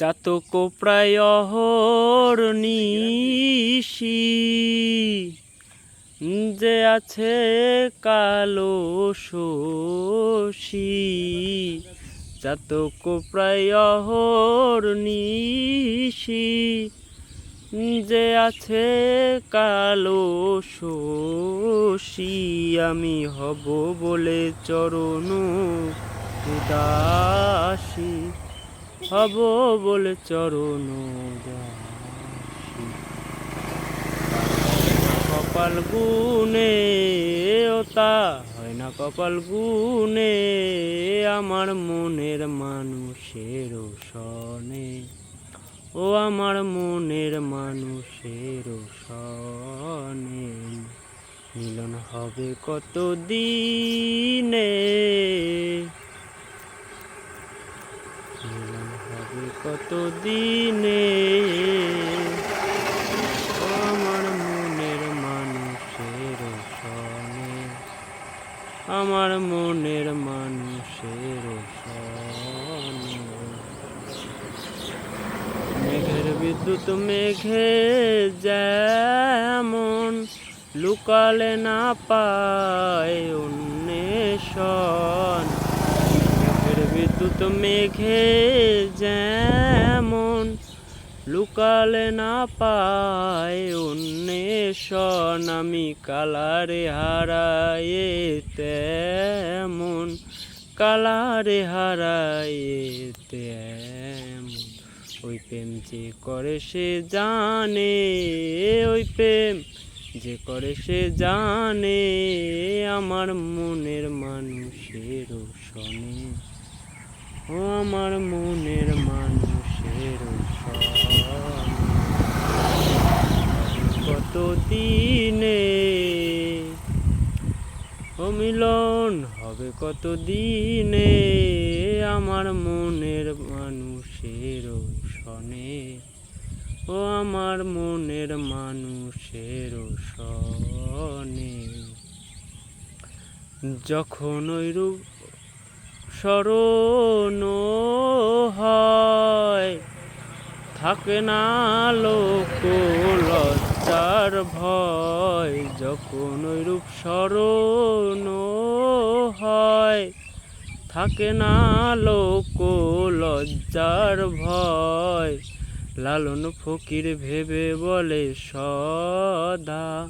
চাতক প্রায় নিশি, যে আছে কালো শশী। চাতক প্রায় নিশি, যে আছে কালো শশী। আমি হব বলে চরণ উদাসী। হব বলে চরণ কপাল গুনে ওতা হয় না কপাল গুনে আমার মনের মানুষের সনে ও আমার মনের মানুষের সনে মিলন হবে কত দিনে কত দিনে আমার মনের মানুষের সনে আমার মনের মানুষের সনে মেঘের বিদ্যুৎ মেঘে যেমন লুকালে না পায় অন্বেষণ। বিদ্যুৎ মেঘে যেমন লুকালে না পায় অন্বেষণ, আমি কালারে হারায়ে তেমন, কালারে হারায়ে তেমন। ওই প্রেম যে করে সে জানে, ওই প্রেম যে করে সে জানে, আমার মনের মানুষের শনে। ও আমার মনের মানুষের কত দিনে ও মিলন হবে কত দিনে আমার মনের মানুষের সনে। ও আমার মনের মানুষের সনে। যখন ওই রূপ স্মরণ হয়। থাকে না লোক লজ্জার ভয়, যখন রূপ স্মরণ হয়। থাকে না লোক লজ্জার ভয়, লালন ফকির ভেবে বলে সদা।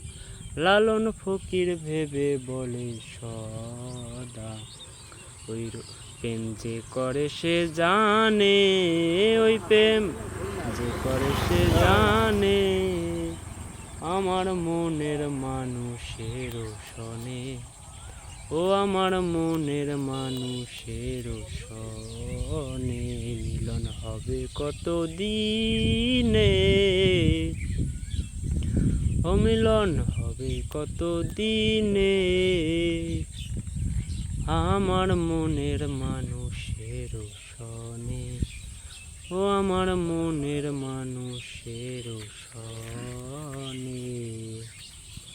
লালন ফকির ভেবে বলে সদা। ওই প্রেম যে করে সে জানে, ওই প্রেম যে করে সে জানে। আমার মনের মানুষের শনে, ও আমার মনের মানুষের শনে। মিলন হবে কত দিনে ও মিলন হবে কত দিনে আমার মনের মানুষের সনে ও আমার মনের মানুষের সনে